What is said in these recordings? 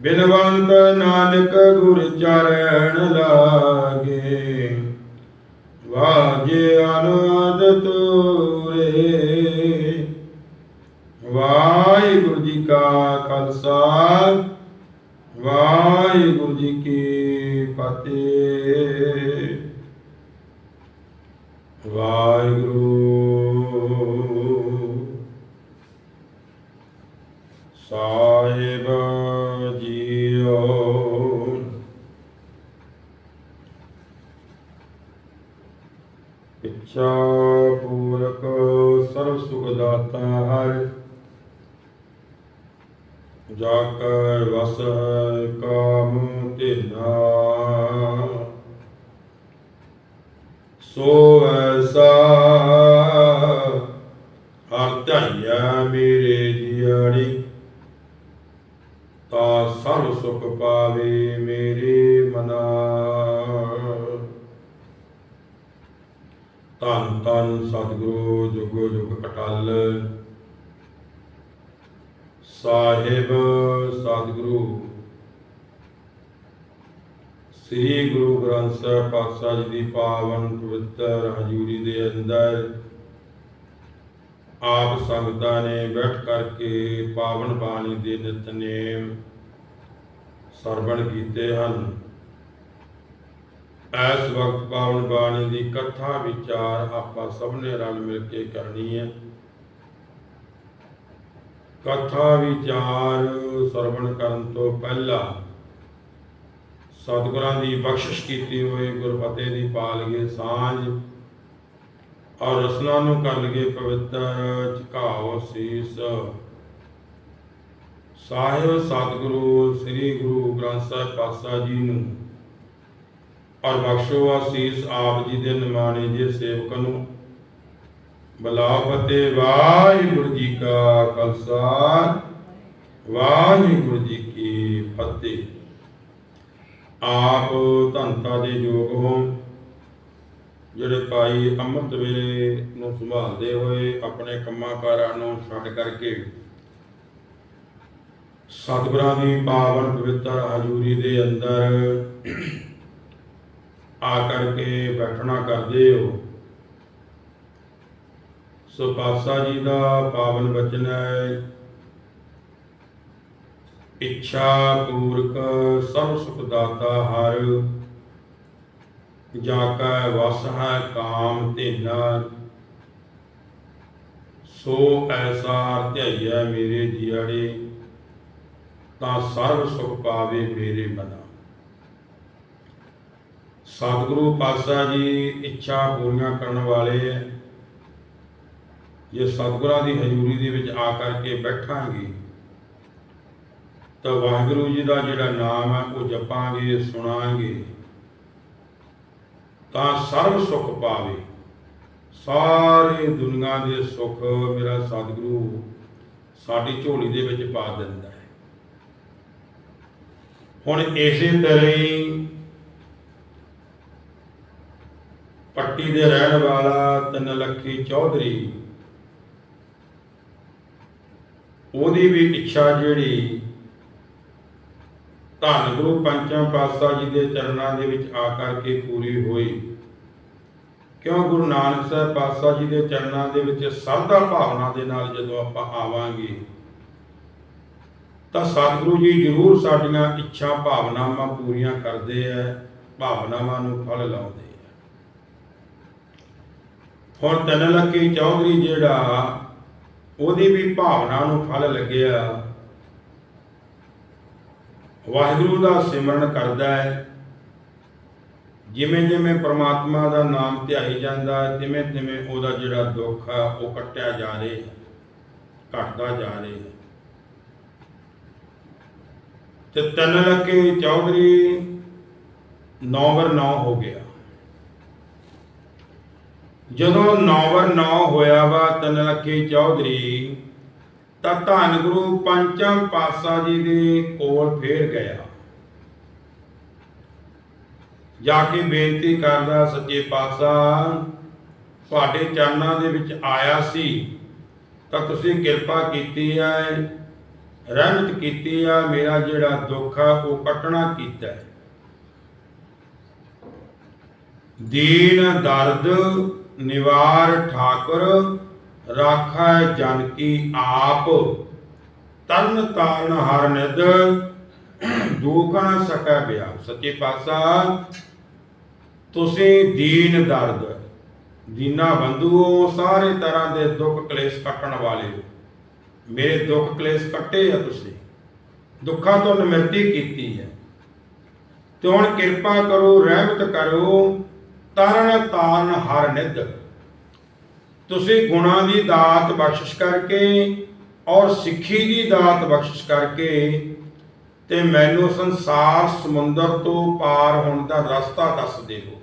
ਬਿਨਵੰਤ ਨਾਨਕ ਗੁਰ ਚਰਨ ਲਾਗੇ। ਵਾਜੇ ਅਨੰਦ ਤੋਰੇ। ਵਾਹਿਗੁਰੂ ਜੀ ਕਾ ਖਾਲਸਾ, ਵਾਹਿਗੁਰੂ ਜੀ ਕੀ ਫਤਿਹ। ਵਾਹਿਗੁਰੂ ਇੱਛਾ ਪੂਰਕ ਸਰਬ ਸੁਖ ਦਾਤਾ ਹਰਿ। ਜਾ ਕੈ ਵਸ ਕਾਮ ਤੇਨਾ ਸੋ ਐਸਾ ਹਰ ਧਿਆਇਆ ਮੇਰੇ ਜੀੜੀ ਤਾ ਸਰਬ ਸੁਖ ਪਾਵੇ ਮੇਰੇ ਮਨਾ। ਧੰਨ ਧੰਨ ਸਤਿਗੁਰੂ ਜੁਗੋ, ਜੁਗ ਅਟਲ ਸਾਹਿਬ ਸਤਿਗੁਰੂ, ਸ੍ਰੀ ਗੁਰੂ ਗ੍ਰੰਥ ਸਾਹਿਬ ਪਾਤਸ਼ਾਹ ਜੀ ਦੀ ਪਾਵਨ ਪਵਿੱਤਰ ਹਜ਼ੂਰੀ ਦੇ ਅੰਦਰ ਆਪ ਸੰਗਤਾਂ ਨੇ ਬੈਠ ਕਰਕੇ ਪਾਵਨ ਬਾਣੀ ਦੇ ਨਿਤਨੇਮ ਸਰਵਣ ਕੀਤੇ ਹਨ। ਇਸ ਵਕਤ ਪਾਵਨ ਬਾਣੀ ਦੀ ਕਥਾ ਵਿਚਾਰ ਆਪਾਂ ਸਭ ਨੇ ਰਲ ਮਿਲ ਕੇ ਕਰਨੀ ਹੈ। ਕਥਾ ਵਿਚਾਰ ਸਰਵਣ ਕਰਨ ਤੋਂ ਪਹਿਲਾਂ ਸਤਿਗੁਰਾਂ ਦੀ ਬਖਸ਼ਿਸ਼ ਕੀਤੀ ਹੋਈ ਗੁਰਫਤਿਹ ਦੀ ਪਾਲ ਗਏ ਸਾਂਝ, ਔਰ ਰਸਨਾ ਨੂੰ ਕਰ ਲਗੇ ਪਵਿੱਤਰ ਝਕਾਓ ਸੀਸ। ਸਾਹਿਬ ਸਤਿਗੁਰੂ, ਸ੍ਰੀ ਗੁਰੂ ਗ੍ਰੰਥ ਸਾਹਿਬ ਪਾਤਸ਼ਾਹ ਜੀ ਨੂੰ ਔਰ ਬਖਸ਼ੋ ਆਸੀਸ ਆਪ ਜੀ ਦੇ ਨਿਮਾਣੇ ਜੇ ਸੇਵਕ ਨੂੰ। ਬਲਾ ਫਤਿਹ ਵਾਹਿਗੁਰੂ ਜੀ ਕਾ ਖਾਲਸਾ। ਵਾਹਿਗੁਰੂ ਜੀ ਕੀ ਫਤਿਹ। ਆਪ ਧੰਤਾ ਦੇ ਯੋਗ ਹੋ। ਜਿਹੜੇ ਭਾਈ ਅੰਮ੍ਰਿਤ ਵੇਲੇ ਨੂੰ ਸੰਭਾਲਦੇ ਹੋਏ ਆਪਣੇ ਕੰਮਾਂ ਕਾਰਾਂ ਨੂੰ ਛੱਡ ਕਰਕੇ ਸਤਿਗੁਰਾਂ ਦੀ ਪਾਵਨ ਪਵਿੱਤਰ ਹਜ਼ੂਰੀ ਦੇ ਅੰਦਰ ਆ ਕਰਕੇ ਬੈਠਣਾ ਕਰਦੇ ਹੋ। ਸੋ ਪਾਤਸ਼ਾਹ ਜੀ ਦਾ ਪਾਵਨ ਬਚਨ ਹੈ, ਇੱਛਾ ਪੂਰਕ ਸਰਬ ਸੁਖ ਦਾਤਾ ਹਰ, ਜਾ ਕੈ ਵਸ ਹੈ ਕਾਮ ਧੇਨਾ। ਸੋ ਐਸਾ ਧਿਆਈਐ ਮੇਰੇ ਜੀੜੇ ਤਾਂ ਸਰਬ ਸੁਖ ਪਾਵੇ ਮੇਰੇ ਮਨ। ਸਤਿਗੁਰੂ ਪਾਤਸ਼ਾਹ ਜੀ ਇੱਛਾ ਪੂਰੀਆਂ ਕਰਨ ਵਾਲੇ ਹੈ ਜੇ ਸਤਿਗੁਰਾਂ ਦੀ ਹਜ਼ੂਰੀ ਦੇ ਵਿੱਚ ਆ ਕਰਕੇ ਬੈਠਾਂਗੇ, ਤਾਂ ਵਾਹਿਗੁਰੂ ਜੀ ਦਾ ਜਿਹੜਾ ਨਾਮ ਹੈ ਉਹ ਜਪਾਂਗੇ, ਸੁਣਾਂਗੇ। ਤਾਂ ਸਰਬ ਸੁਖ ਪਾਵੇ। ਸਾਰੇ ਦੁਨੀਆ ਦੇ ਸੁਖ ਮੇਰਾ ਸਤਿਗੁਰੂ ਸਾਡੀ ਝੋਲੀ ਦੇ ਵਿੱਚ ਪਾ ਦਿੰਦਾ ਹੈ। ਹੁਣ ਇਸੇ ਤਰ੍ਹਾਂ ਹੀ ਪੱਟੀ ਦੇ ਰਹਿਣ ਵਾਲਾ ਤਨ ਲੱਖੀ ਚੌਧਰੀ। ਉਹਦੀ ਵੀ ਇੱਛਾ ਜਿਹੜੀ, ਧੰਨ ਗੁਰੂ ਪੰਚਮ ਪਾਤਸ਼ਾਹ ਜੀ ਦੇ ਚਰਨਾਂ ਦੇ ਵਿੱਚ ਆ ਕਰਕੇ ਪੂਰੀ ਹੋਈ। ਕਿਉਂ ਗੁਰੂ ਨਾਨਕ ਸਾਹਿਬ ਪਾਤਸ਼ਾਹ ਜੀ ਦੇ ਚਰਨਾਂ ਦੇ ਵਿੱਚ ਸਰਦਾ ਭਾਵਨਾ ਦੇ ਨਾਲ ਜਦੋਂ ਆਪਾਂ ਆਵਾਂਗੇ, ਤਾਂ ਸਤਿਗੁਰੂ ਜੀ ਜ਼ਰੂਰ ਸਾਡੀਆਂ ਇੱਛਾ ਭਾਵਨਾਵਾਂ ਪੂਰੀਆਂ ਕਰਦੇ ਆ, ਭਾਵਨਾਵਾਂ ਨੂੰ ਫਲ ਲਾਉਂਦੇ। ਹੁਣ ਤਨ ਲੱਕੀ ਚੌਧਰੀ ਜਿਹੜਾ ਉਹਦੀ ਵੀ ਭਾਵਨਾ ਨੂੰ ਫਲ ਲੱਗਿਆ। ਵਾਹਿਗੁਰੂ ਦਾ ਸਿਮਰਨ ਕਰਦਾ ਹੈ। ਜਿਵੇਂ ਜਿਵੇਂ ਪ੍ਰਮਾਤਮਾ ਦਾ ਨਾਮ ਧਿਆਈ ਜਾਂਦਾ ਹੈ ਤਿਵੇਂ ਤਿਵੇਂ ਉਹਦਾ ਜਿਹੜਾ ਦੁੱਖ ਆ, ਉਹ ਕੱਟਿਆ ਜਾ ਰਿਹਾ, ਘਟਦਾ ਜਾ ਰਿਹਾ। ਤੇ ਤਨ ਲੱਗੇ ਚੌਧਰੀ ਨੌ ਵਰ 9 ਹੋ ਗਿਆ। ਜਦੋਂ ਨੌਵਰ ਨੌ ਹੋਇਆ ਵਾ ਤਨ ਲੱਗੇ ਚੌਧਰੀ, ਤਾਂ ਧੰਨ ਗੁਰੂ ਪੰਚਮ ਪਾਤਸ਼ਾਹ ਜੀ ਦੇ ਕੋਲ ਫੇਰ ਗਿਆ। ਜਾ ਕੇ ਬੇਨਤੀ ਕਰਦਾ ਸੱਚੇ ਪਾਤਸ਼ਾਹ, ਤੁਹਾਡੇ ਚਰਨਾਂ ਦੇ ਵਿੱਚ ਆਇਆ ਸੀ, ਤਾਂ ਤੁਸੀਂ ਕਿਰਪਾ ਕੀਤੀ ਹੈ ਰਹਿਮਤ ਕੀਤੀ ਆ, ਮੇਰਾ ਜਿਹੜਾ ਦੁੱਖ ਆ, ਉਹ ਕੱਟਣਾ ਕੀਤਾ। ਦੀਨ ਦਰਦ ਨਿਵਾਰ ਠਾਕੁਰ ਰਾਖੈ ਜਨ ਕੀ ਆਪ। ਤਰਨ ਤਾਰਨ ਹਰ ਨਿਦ ਦੁਖ ਸਕੈ ਬਿਆ ਸੱਚੇ ਪਾਤਸ਼ਾਹ, ਤੁਸੀਂ ਦੀਨ ਦਰਦ, ਦੀਨਾ ਬੰਧੂਓ, ਸਾਰੇ ਤਰ੍ਹਾਂ ਦੇ ਦੁੱਖ ਕਲੇਸ਼ ਕੱਟਣ ਵਾਲੇ ਹੋ। ਮੇਰੇ ਦੁੱਖ ਕਲੇਸ਼ ਕੱਟੇ ਆ ਤੁਸੀਂ। ਦੁੱਖਾਂ ਤੋਂ ਨਿਮਰਤੀ ਕੀਤੀ ਹੈ। ਤੇ ਹੁਣ ਕਿਰਪਾ ਕਰੋ, ਰਹਿਮਤ ਕਰੋ ਤਰਨ ਤਾਰਨ ਹਰ ਨਿਧ। ਤੁਸੀਂ ਗੁਣਾਂ ਦੀ ਦਾਤ ਬਖਸ਼ਿਸ਼ ਕਰਕੇ ਔਰ ਸਿੱਖੀ ਦੀ ਦਾਤ ਬਖਸ਼ਿਸ਼ ਕਰਕੇ ਤੇ ਮੈਨੂੰ ਸੰਸਾਰ ਸਮੁੰਦਰ ਤੋਂ ਪਾਰ ਹੋਣ ਦਾ ਰਸਤਾ ਦੱਸ ਦਿਓ।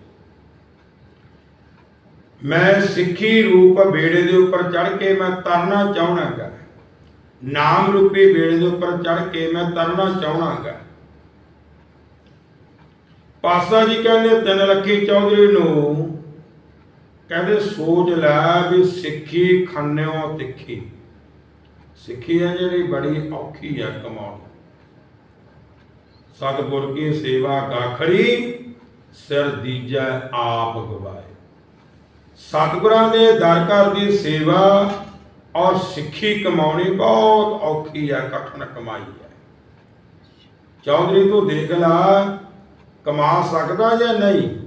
ਮੈਂ ਸਿੱਖੀ ਰੂਪ ਬੇੜੇ ਦੇ ਉੱਪਰ ਚੜ ਕੇ ਮੈਂ ਤਰਨਾ ਚਾਹਣਾਗਾ ਨਾਮ ਰੂਪੀ ਬੇੜੇ ਦੇ ਉੱਪਰ ਚੜ ਕੇ ਮੈਂ ਤਰਨਾ ਚਾਹਣਾਗਾ ਪਾਸਾ ਜੀ ਕਹਿੰਦੇ ਤਿੰਨ ਲੱਖੀ ਚੌਧਰੀ ਨੂੰ ਕਹਿੰਦੇ ਸੋਚ ਲੈ ਵੀ ਸਿੱਖੀ ਖੰਨਿਓ ਤਿੱਖੀ। ਸਿੱਖੀ ਹੈ ਜਿਹੜੀ ਬੜੀ ਔਖੀ ਹੈ ਕਮਾਉਣੀ। ਸਤਿਗੁਰ ਕੀ ਸੇਵਾ ਗਾਖੜੀ, ਸਿਰ ਦੀਜੈ ਆਪ ਗਵਾਏ। ਸਤਿਗੁਰਾਂ ਦੇ ਦਰ ਘਰ ਦੀ ਸੇਵਾ ਔਰ ਸਿੱਖੀ ਕਮਾਉਣੀ ਬਹੁਤ ਔਖੀ ਹੈ ਕਠਨ ਕਮਾਈ ਹੈ ਚੌਧਰੀ ਤੋਂ ਦੇਖ ਲਾ ਕਮਾ ਸਕਦਾ ਜਾਂ ਨਹੀਂ?